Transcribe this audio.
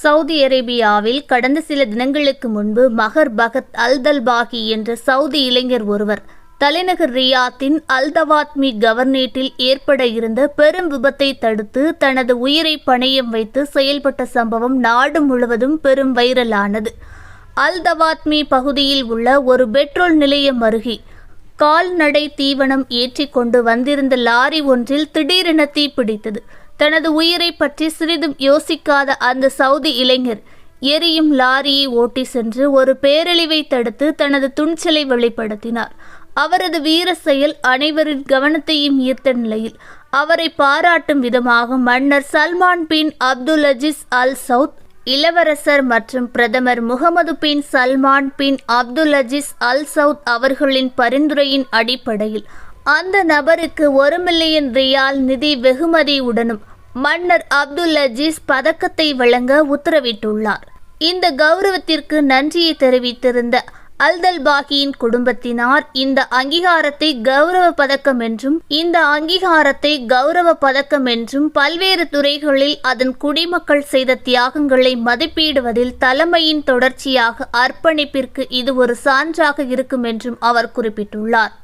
Saudi அரேபியாவில் கடந்த சில தினங்களுக்கு முன்பு மகர் பகத் அல்தல்பாகி என்ற சவுதி இளைஞர் ஒருவர் தலைநகர் ரியாத்தின் அல்தவாத்மி கவர்னேட்டில் ஏற்பட இருந்த பெரும் விபத்தை தடுத்து தனது உயிரை பணயம் வைத்து செயல்பட்ட சம்பவம் நாடு முழுவதும் பெரும் வைரலானது. அல்தவாத்மி பகுதியில் உள்ள ஒரு பெட்ரோல் நிலையம் அருகே கால்நடை தீவனம் ஏற்றி கொண்டு வந்திருந்த லாரி ஒன்றில் திடீரென தீப்பிடித்தது தனது உயிரை பற்றி சிறிதும் யோசிக்காத அந்த சவுதி இளைஞர் எரியும் லாரியை ஓட்டி சென்று ஒரு பேரழிவை தடுத்து தனது துணிச்சலை வெளிப்படுத்தினார். அவரது வீர செயல் அனைவரின் கவனத்தையும் ஈர்த்த நிலையில் அவரை பாராட்டும் விதமாக மன்னர் Salman bin Abdul Aziz Al Saud இளவரசர் மற்றும் பிரதமர் Mohammed bin Salman bin Abdul Aziz Al Saud அவர்களின் பரிந்துரையின் அடிப்படையில் அந்த நபருக்கு ஒரு மில்லியன் ரியால் நிதி வெகுமதியுடனும் மன்னர் அப்துல் அஜீஸ் பதக்கத்தை வழங்க உத்தரவிட்டுள்ளார். இந்த கௌரவத்திற்கு நன்றியை தெரிவித்திருந்த அல்தல்பாகியின் குடும்பத்தினார் இந்த அங்கீகாரத்தை கௌரவ பதக்கம் என்றும் இந்த அங்கீகாரத்தை கௌரவ பதக்கம் என்றும் பல்வேறு துறைகளில் அதன் குடிமக்கள் செய்த தியாகங்களை மதிப்பிடுவதில் தலைமையின் தொடர்ச்சியாக அர்ப்பணிப்பிற்கு இது ஒரு சான்றாக இருக்கும் என்றும் அவர் குறிப்பிட்டுள்ளார்.